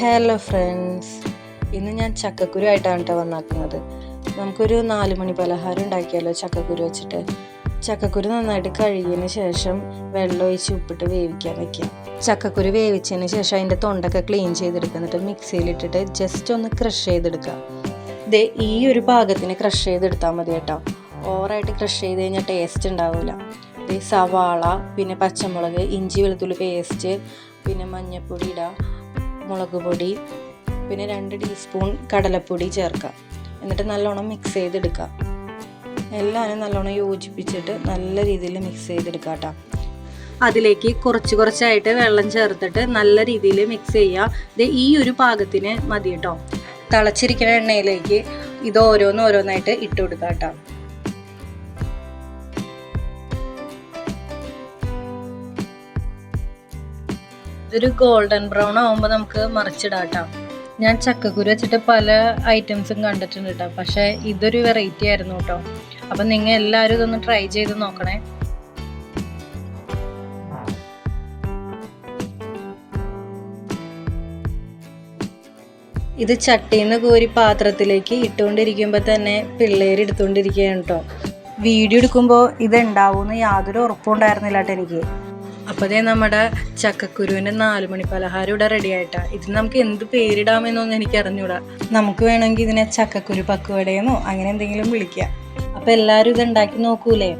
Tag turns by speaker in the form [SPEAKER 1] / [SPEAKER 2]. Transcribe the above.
[SPEAKER 1] Hello friends ഇന്ന് ഞാൻ ചക്കക്കുരു ആയിട്ടാണ് കേട്ടോ വന്നാക്കുന്നത്. നമുക്കൊരു നാല് മണി പലഹാരം ഉണ്ടാക്കിയാലോ ചക്കക്കുരു വെച്ചിട്ട്? ചക്കക്കുരു നന്നായിട്ട് കഴുകിയതിന് ശേഷം വെള്ളം ഒഴിച്ച് ഉപ്പിട്ട് വേവിക്കാൻ വെക്കാം ചക്കക്കുരു വേവിച്ചതിന് ശേഷം അതിന്റെ തൊണ്ടൊക്കെ ക്ലീൻ ചെയ്തെടുക്കുക. എന്നിട്ട് മിക്സിയിലിട്ടിട്ട് ജസ്റ്റ് ഒന്ന് ക്രഷ് ചെയ്തെടുക്കുക. ദേ ഈ ഒരു പാകത്തിന് ക്രഷ് ചെയ്തെടുത്താൽ മതി കേട്ടോ. ഓവറായിട്ട് ക്രഷ് ചെയ്ത് കഴിഞ്ഞാൽ ടേസ്റ്റ് ഉണ്ടാവില്ല സവാള പിന്നെ പച്ചമുളക് ഇഞ്ചി വെളുത്തുള്ളി പേസ്റ്റ് പിന്നെ മഞ്ഞൾപ്പൊടി ഇടാം. മുളക് പൊടി പിന്നെ രണ്ട് ടീസ്പൂൺ കടലപ്പൊടി ചേർക്കാം എന്നിട്ട് നല്ലോണം മിക്സ് ചെയ്തെടുക്കാം എല്ലാവരും നല്ലോണം യോജിപ്പിച്ചിട്ട് നല്ല രീതിയിൽ മിക്സ് ചെയ്തെടുക്കാം കേട്ടോ അതിലേക്ക് കുറച്ച് കുറച്ചായിട്ട് വെള്ളം ചേർത്തിട്ട് നല്ല രീതിയിൽ മിക്സ് ചെയ്യുക. ഇത് ഈ ഒരു പാകത്തിന് മതി കേട്ടോ തിളച്ചിരിക്കുന്ന എണ്ണയിലേക്ക് ഇത് ഓരോന്ന് ഓരോന്നായിട്ട് ഇട്ട് കൊടുക്കാം കേട്ടോ ഇതൊരു ഗോൾഡൻ ബ്രൗൺ ആവുമ്പോൾ നമുക്ക് മറിച്ചിടാം കേട്ടോ ഞാൻ ചക്കക്കുരു വെച്ചിട്ട് പല ഐറ്റംസും കണ്ടിട്ടുണ്ട് കേട്ടോ പക്ഷേ ഇതൊരു വെറൈറ്റി ആയിരുന്നു കേട്ടോ അപ്പം നിങ്ങൾ എല്ലാവരും ഇതൊന്ന് ട്രൈ ചെയ്ത് നോക്കണേ. ഇത് ചട്ടിയിൽ നിന്ന് കോരി പാത്രത്തിലേക്ക് ഇട്ടുകൊണ്ടിരിക്കുമ്പോൾ തന്നെ പിള്ളേർ എടുത്തുകൊണ്ടിരിക്കുകയാണ് കേട്ടോ വീഡിയോ എടുക്കുമ്പോൾ ഇത് ഉണ്ടാവുമെന്ന് യാതൊരു ഉറപ്പും ഉണ്ടായിരുന്നില്ല കേട്ടോ എനിക്ക്. അപ്പോഴേ നമ്മുടെ ചക്കക്കുരുവിന്റെ നാല് മണി പലഹാരം ഇവിടെ റെഡി ആയിട്ടാ. ഇത് നമുക്ക് എന്ത് പേരിടാമെന്നൊന്നും എനിക്ക് അറിഞ്ഞൂടാ നമുക്ക് വേണമെങ്കിൽ ഇതിനെ ചക്കക്കുരു പക്കുവടയെന്നോ അങ്ങനെ എന്തെങ്കിലും വിളിക്കാം. അപ്പോൾ എല്ലാവരും ഇത് ഉണ്ടാക്കി നോക്കൂലേ?